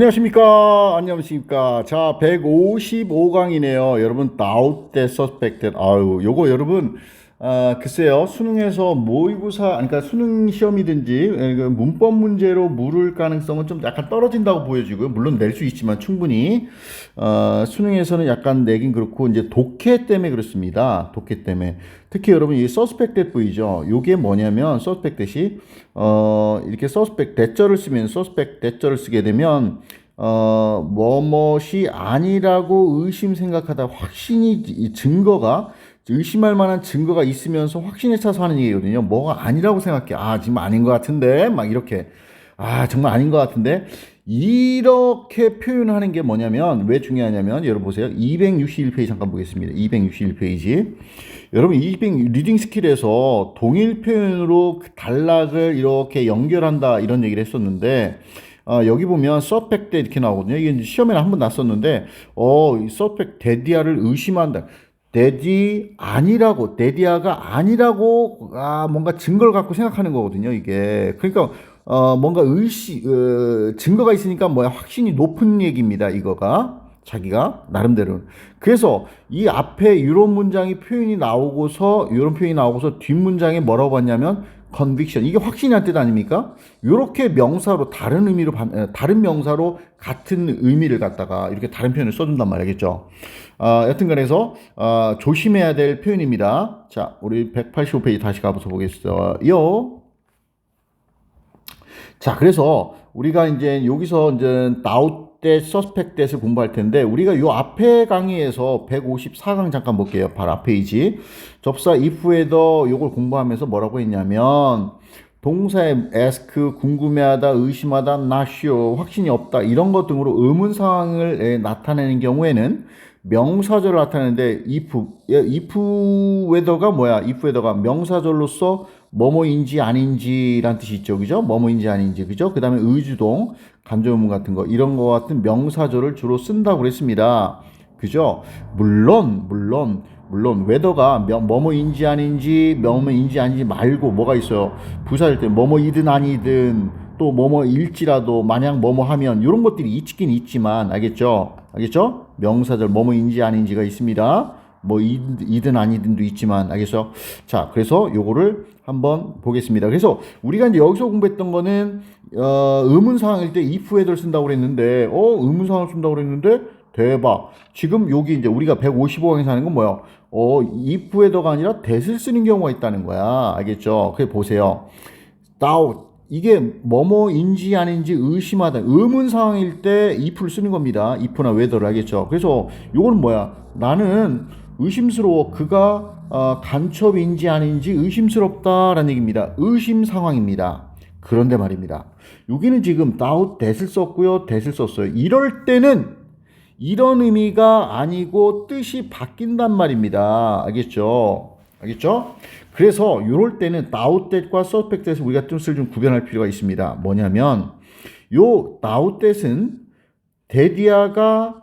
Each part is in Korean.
안녕하십니까. 안녕하십니까. 자 155강이네요. 여러분 다우트 서스펙트. 아유 요거 여러분 아 글쎄요. 수능에서 모의고사 그러니까 수능 시험이든지 에, 그 문법 문제로 물을 가능성은 좀 약간 떨어진다고 보여지고요. 물론 낼 수 있지만 충분히. 어, 수능에서는 약간 내긴 그렇고 이제 독해 때문에 그렇습니다. 독해 때문에. 특히 여러분 이 서스펙트 보이죠. 요게 뭐냐면 서스펙트이 어 이렇게 서스펙 대절을 쓰면 서스펙 대절을 쓰게 되면 어 뭐뭇이 아니라고 의심 생각하다 확신이 이 증거가 의심할 만한 증거가 있으면서 확신에 차서 하는 얘기거든요. 뭐가 아니라고 생각해. 아, 지금 아닌 것 같은데? 막 이렇게. 아, 정말 아닌 것 같은데? 이렇게 표현하는 게 뭐냐면, 왜 중요하냐면, 여러분 보세요. 261페이지 잠깐 보겠습니다. 261페이지. 여러분, 200, 리딩 스킬에서 동일 표현으로 그 단락을 이렇게 연결한다, 이런 얘기를 했었는데, 어, 여기 보면 서펙 때 이렇게 나오거든요. 이게 시험에는 한 번 났었는데, 어, 이 서펙 데디아를 의심한다. 데디 아니라고 데디아가 아니라고 아 뭔가 증거를 갖고 생각하는 거거든요 이게. 그러니까 어 뭔가 의시 어, 증거가 있으니까 뭐야 확신이 높은 얘기입니다 이거가. 자기가 나름대로는. 그래서 이 앞에 이런 문장이 표현이 나오고서 이런 표현이 나오고서 뒷 문장에 뭐라고 봤냐면 conviction 이게 확신이란 뜻 아닙니까? 이렇게 명사로 다른 의미로 다른 명사로 같은 의미를 갖다가 이렇게 다른 표현을 써준단 말이겠죠. 아, 여튼간에서 아, 조심해야 될 표현입니다. 자, 우리 185페이지 다시 가보서 보겠어요. 자, 그래서 우리가 이제 여기서 이제 나 웃댓, 서스펙댓을 공부할 텐데 우리가 요 앞에 강의에서 154강 잠깐 볼게요. 바로 앞 페이지. 접사 if whether 요걸 공부하면서 뭐라고 했냐면 동사의 ask 궁금해하다, 의심하다, not sure 확신이 없다 이런 것 등으로 의문 상황을 에, 나타내는 경우에는 명사절을 나타내는데 if 예, if whether가 뭐야? if whether가 명사절로서 뭐뭐인지 아닌지란 뜻이 있죠. 그죠? 뭐뭐인지 아닌지. 그죠? 그 다음에 의주동, 간접의문 같은 거 이런 거 같은 명사절을 주로 쓴다고 그랬습니다. 그죠? 물론 물론 물론 웨더가 명- 뭐뭐인지 아닌지 뭐뭐인지 아닌지 말고 뭐가 있어요. 부사일 때 뭐뭐이든 아니든 또 뭐뭐일지라도 만약 뭐뭐 하면 이런 것들이 있긴 있지만 알겠죠? 알겠죠? 명사절 뭐뭐인지 아닌지가 있습니다. 뭐 이- 이든 아니든도 있지만 알겠죠? 자, 그래서 요거를 한번 보겠습니다. 그래서 우리가 이제 여기서 공부했던 거는 어, 의문 상황일 때 if whether 쓴다고 그랬는데 어, 의문 상황을 쓴다고 그랬는데 대박. 지금 여기 이제 우리가 155강에서 하는 건 뭐야? 어, if whether가 아니라 that을 쓰는 경우가 있다는 거야. 알겠죠? 그래 보세요. doubt 이게 뭐뭐인지 아닌지 의심하다 의문 상황일 때 if를 쓰는 겁니다. if나 whether를 알겠죠? 그래서 요거는 뭐야? 나는 의심스러워. 그가 어, 간첩인지 아닌지 의심스럽다라는 얘기입니다. 의심 상황입니다. 그런데 말입니다. 여기는 지금 doubt that을 썼고요. that을 썼어요. 이럴 때는 이런 의미가 아니고 뜻이 바뀐단 말입니다. 알겠죠? 알겠죠? 그래서 이럴 때는 나웃댓과 서펙댓에서 우리가 뜻을 좀 구별할 필요가 있습니다. 뭐냐면 요 나웃댓은 데디아가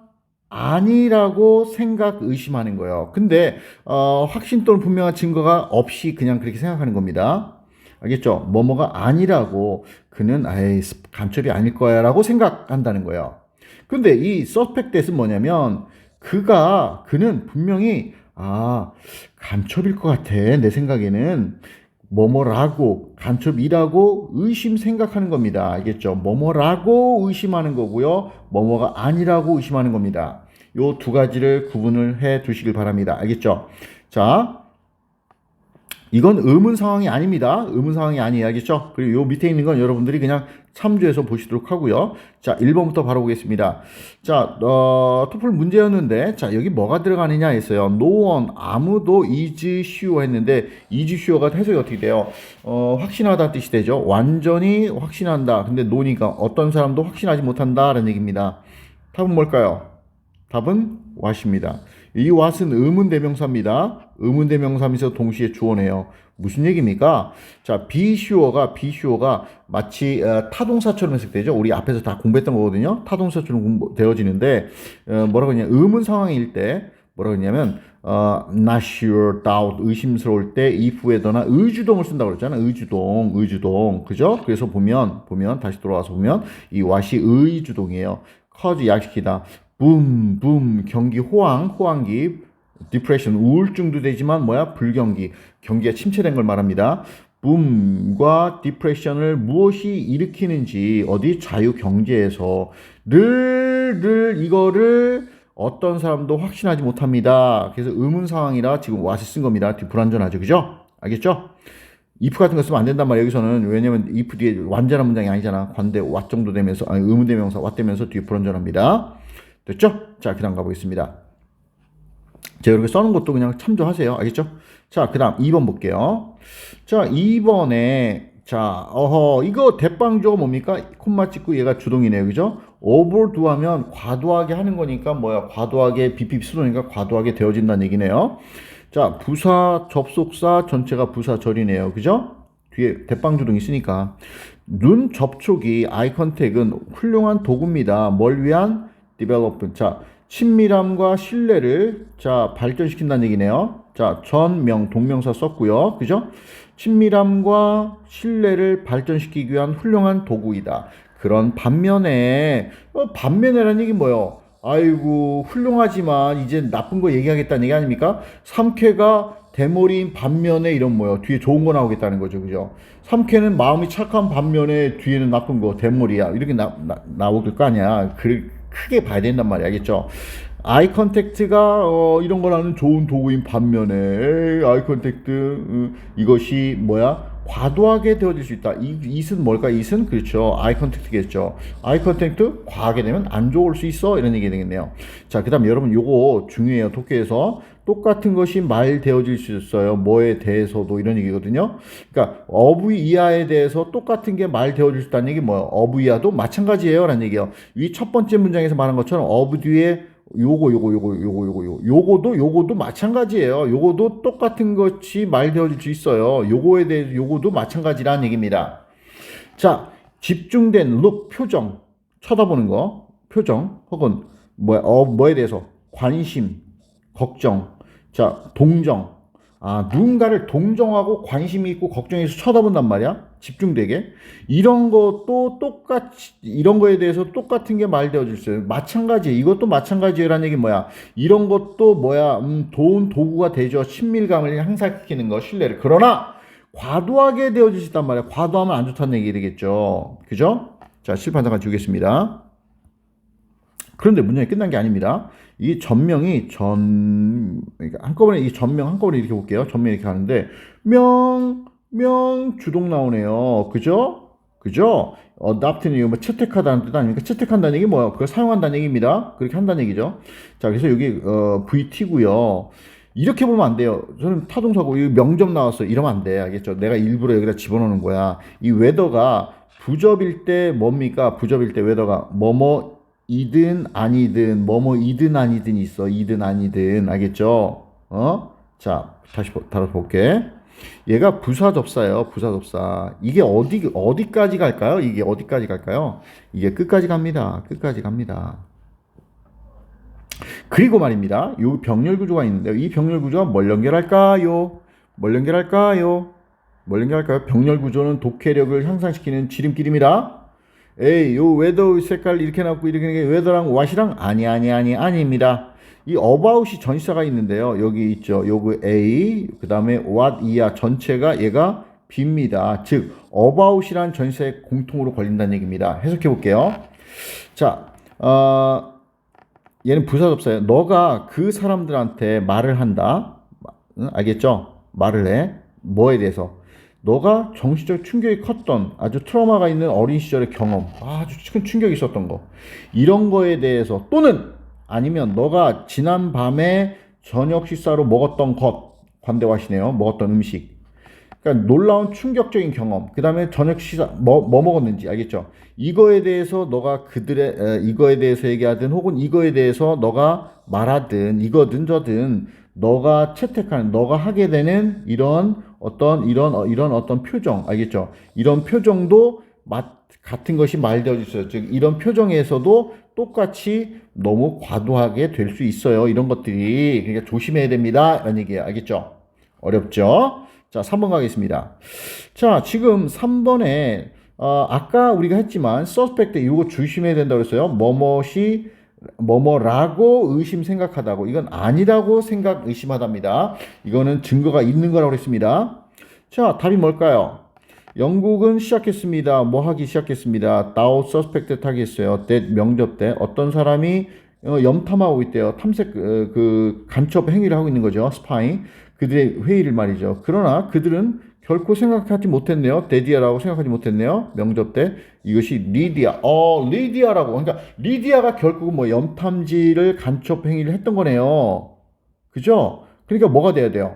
아니라고 생각 의심하는 거예요. 근데 어, 확신 또는 분명한 증거가 없이 그냥 그렇게 생각하는 겁니다. 알겠죠? 뭐뭐가 아니라고 그는 아예 간첩이 아닐 거야라고 생각한다는 거예요. 근데 이 서펙댓은 뭐냐면 그가 그는 분명히 아 간첩일 것 같아 내 생각에는. 뭐뭐라고 간첩이라고 의심 생각하는 겁니다. 알겠죠? 뭐뭐라고 의심하는 거고요. 뭐뭐가 아니라고 의심하는 겁니다. 요 두 가지를 구분을 해 두시길 바랍니다. 알겠죠? 자 이건 의문 상황이 아닙니다. 의문 상황이 아니에요. 알겠죠? 그리고 요 밑에 있는 건 여러분들이 그냥 참조해서 보시도록 하고요. 자, 1번부터 바로 보겠습니다. 자, 어, 토플 문제였는데, 자, 여기 뭐가 들어가느냐 했어요. No one, 아무도 is sure 했는데, is sure가 해석이 어떻게 돼요? 어, 확신하다 뜻이 되죠. 완전히 확신한다. 근데 no니까 어떤 사람도 확신하지 못한다라는 얘기입니다. 답은 뭘까요? 답은 what입니다. 이 what은 의문대명사입니다. 의문대명사면서 동시에 주어네요. 무슨 얘기입니까? 자, be sure가 be sure가 마치 어, 타동사처럼 해석되죠. 우리 앞에서 다 공부했던 거거든요. 타동사처럼 되어지는데 어, 뭐라고 하냐? 의문 상황일 때 뭐라고 했냐면 어, not sure, doubt, 의심스러울 때 if whether나 의주동을 쓴다고 그랬잖아. 의주동, 의주동. 그죠? 그래서 보면 보면 다시 돌아와서 보면 이 what이 의주동이에요. cause 약시키다. Boom, boom 경기 호황, 호황기 depression 우울증도 되지만 뭐야? 불경기. 경기가 침체된 걸 말합니다. 붐과 디프레션을 무엇이 일으키는지 어디 자유 경제에서 늘 늘 이거를 어떤 사람도 확신하지 못합니다. 그래서 의문 상황이라 지금 와서 쓴 겁니다. 뒤 불완전하죠. 그죠? 알겠죠? if 같은 거 쓰면 안 된단 말이에요. 여기서는 왜냐면 if 뒤에 완전한 문장이 아니잖아. 관대 what 정도 되면서 아니 의문대명사 what 되면서 뒤에 불완전합니다. 됐죠? 자, 그 다음 가보겠습니다. 제가 이렇게 써놓은 것도 그냥 참조하세요. 알겠죠? 자, 그 다음 2번 볼게요. 자, 2번에, 자, 어허, 이거 대빵조가 뭡니까? 콤마 찍고 얘가 주동이네요. 그죠? overdo 하면 과도하게 하는 거니까 뭐야? 과도하게 BPP 수동이니까 과도하게 되어진다는 얘기네요. 자, 부사, 접속사 전체가 부사절이네요. 그죠? 뒤에 대빵주동이 있으니까. 눈 접촉이 아이 컨택은 훌륭한 도구입니다. 뭘 위한? 디벨롭ment. 자, 친밀함과 신뢰를 자 발전시킨다는 얘기네요. 자 전명 동명사 썼고요. 그죠? 친밀함과 신뢰를 발전시키기 위한 훌륭한 도구이다. 그런 반면에 어, 반면에라는 얘기 뭐예요? 아이고 훌륭하지만 이제 나쁜 거 얘기하겠다는 얘기 아닙니까? 삼쾌가 대머리인 반면에 이런 뭐요? 뒤에 좋은 거 나오겠다는 거죠, 그죠? 삼쾌는 마음이 착한 반면에 뒤에는 나쁜 거 대머리야 이렇게 나, 나 나올 거 아니야? 그 크게 봐야 된단 말이야, 알겠죠? 아이 컨택트가 어, 이런 거라는 좋은 도구인 반면에 에이, 아이 컨택트 음, 이것이 뭐야? 과도하게 되어질 수 있다. 이 it은 뭘까? it은 그렇죠. 아이 컨택트겠죠. 아이 컨택트 과하게 되면 안 좋을 수 있어 이런 얘기 되겠네요. 자, 그다음 여러분 요거 중요해요. 독해에서 똑같은 것이 말 되어질 수 있어요. 뭐에 대해서도 이런 얘기거든요. 그러니까 어부 이하에 대해서 똑같은 게 말 되어질 수 있다는 얘기 뭐예요? 어부 이하도 마찬가지예요라는 얘기예요. 이첫 번째 문장에서 말한 것처럼 어부 뒤에 요거 요거 요거 요거 요거 요거. 요거도 요거도 마찬가지예요. 요거도 똑같은 것이 말 되어질 수 있어요. 요거에 대해 요거도 마찬가지라는 얘기입니다. 자, 집중된 룩 표정. 쳐다보는 거. 표정 혹은 뭐야 어 뭐에 대해서? 관심 걱정. 자 동정. 아 누군가를 동정하고 관심이 있고 걱정해서 쳐다본단 말이야 집중되게? 이런 것도 똑같이 이런 거에 대해서 똑같은 게 말되어질 수 있어요. 마찬가지 이것도 마찬가지라는 얘기 뭐야? 이런 것도 뭐야? 음, 좋은 도구가 되죠. 친밀감을 향상시키는 거 신뢰를. 그러나 과도하게 있단 말이야 과도하면 안 좋다는 얘기 되겠죠. 그죠? 자 실판 잠깐 주겠습니다. 그런데 문장이 끝난 게 아닙니다. 이 전명이 전 그러니까 한꺼번에 이 전명 한꺼번에 이렇게 볼게요. 전명 이렇게 하는데 명, 명 주동 나오네요. 그죠? 그죠? adopt는 이거 뭐 채택하다는 뜻 아닙니까? 채택한다는 얘기 뭐야? 그걸 사용한다는 얘기입니다. 그렇게 한다는 얘기죠. 자, 그래서 여기 어, VT고요. 이렇게 보면 안 돼요. 저는 타동사고 이 명점 나왔어요. 이러면 안 돼. 알겠죠? 내가 일부러 여기다 집어넣는 거야. 이 웨더가 부접일 때 뭡니까? 부접일 때 웨더가 뭐뭐 이든 아니든 뭐뭐 이든 아니든 있어. 이든 아니든 알겠죠? 어? 자, 다시 보- 다시 볼게. 얘가 부사 접사예요. 부사 접사. 이게 어디 어디까지 갈까요? 이게 어디까지 갈까요? 이게 끝까지 갑니다. 끝까지 갑니다. 그리고 말입니다. 요 병렬 구조가 있는데 이 병렬 구조가 뭘 연결할까요? 뭘 연결할까요? 뭘 연결할까요? 병렬 구조는 독해력을 향상시키는 지름길입니다. 에이, 요 웨더 색깔 이렇게 나고 이렇게 게 웨더랑 왓이랑 아니 아니 아니 아닙니다. 이 about이 전시사가 있는데요. 여기 있죠. 요거 A, 그다음에 what 이야 전체가 얘가 B입니다. 즉 about이란 전시사에 공통으로 걸린다는 얘기입니다. 해석해 볼게요. 자, 어, 얘는 부사접사예요. 너가 그 사람들한테 말을 한다. 응? 알겠죠? 말을 해. 뭐에 대해서? 너가 정신적 충격이 컸던 아주 트라우마가 있는 어린 시절의 경험, 아주 큰 충격이 있었던 거. 이런 거에 대해서 또는 아니면 너가 지난 밤에 저녁 식사로 먹었던 것, 관대화시네요. 먹었던 음식. 그러니까 놀라운 충격적인 경험. 그 다음에 저녁 식사 뭐, 뭐 먹었는지 알겠죠? 이거에 대해서 너가 그들의 에, 이거에 대해서 얘기하든 혹은 이거에 대해서 너가 말하든 이거든 저든 너가 채택하는 너가 하게 되는 이런 어떤 이런 어, 이런 어떤 표정 알겠죠? 이런 표정도 마, 같은 것이 말되어져 있어요. 즉 이런 표정에서도 똑같이 너무 과도하게 될 수 있어요. 이런 것들이 그러니까 조심해야 됩니다. 이런 얘기예요. 알겠죠? 어렵죠? 자, 3번 가겠습니다. 자, 지금 3번에 어, 아까 우리가 했지만 suspect 이거 조심해야 된다고 했어요. 뭐뭇이 뭐뭐라고 의심 생각하다고 이건 아니라고 생각 의심하답니다. 이거는 증거가 있는 거라고 했습니다. 자, 답이 뭘까요? 영국은 시작했습니다. 뭐 하기 시작했습니다. 다우 서스펙트 했어요. that 명접 때 어떤 사람이 어, 염탐하고 있대요. 탐색 어, 그 간첩 행위를 하고 있는 거죠. 스파잉. 그들의 회의를 말이죠. 그러나 그들은 결코 생각하지 못했네요. 데디아라고 생각하지 못했네요. 명접 때 이것이 리디아. 어, 리디아라고. 그러니까 리디아가 결국은 뭐 염탐지를 간첩 행위를 했던 거네요. 그죠? 그러니까 뭐가 돼야 돼요?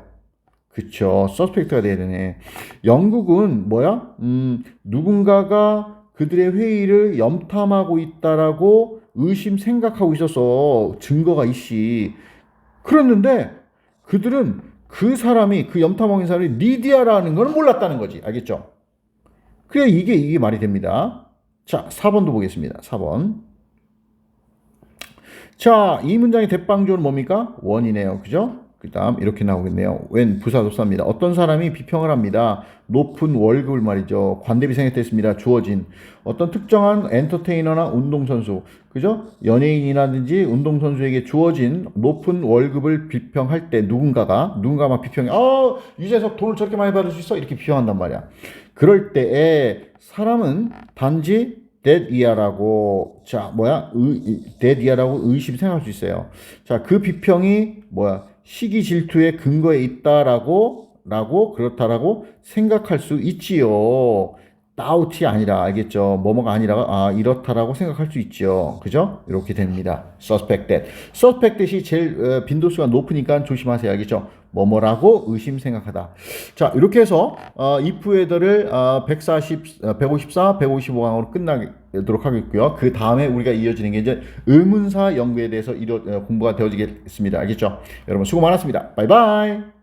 그쵸. 서스펙트가 돼야 되네. 영국은 뭐야? 음, 누군가가 그들의 회의를 염탐하고 있다라고 의심 생각하고 있어서 증거가 있시. 그랬는데 그들은 그 사람이 그 있는 사람이 리디아라는 걸 몰랐다는 거지. 알겠죠? 그래 이게 이게 말이 됩니다. 자, 4번도 보겠습니다. 4번. 자, 이 문장의 대빵조는 뭡니까? 원이네요. 그죠? 그 다음 이렇게 나오겠네요. 웬 부사도사입니다. 어떤 사람이 비평을 합니다. 높은 월급을 말이죠. 관대비 생각했습니다. 주어진 어떤 특정한 엔터테이너나 운동선수, 그죠? 연예인이라든지 운동선수에게 주어진 높은 월급을 비평할 때 누군가가, 누군가가 막 비평해. 어, 유재석 돈을 저렇게 많이 받을 수 있어? 이렇게 비평한단 말이야. 그럴 때에 사람은 단지 데디아라고 자 뭐야 데디아라고 의심 생각할 수 있어요. 자 그 비평이 뭐야 시기 질투의 근거에 있다라고 라고 그렇다라고 생각할 수 있지요. 다우트이 아니라 알겠죠? 뭐뭐가 아니라 아 이렇다라고 생각할 수 있죠. 그죠? 이렇게 됩니다. suspected. suspected이 제일 어, 빈도수가 높으니까 조심하세요. 알겠죠? 뭐뭐라고 의심 생각하다. 자, 이렇게 해서 어, if 헤더를 어, 140, 어, 154, 155강으로 끝나 도록 하겠고요. 그 다음에 우리가 이어지는 게 이제 의문사 연구에 대해서 이뤄, 어, 공부가 되어지겠습니다. 알겠죠? 여러분 수고 많았습니다. 바이바이.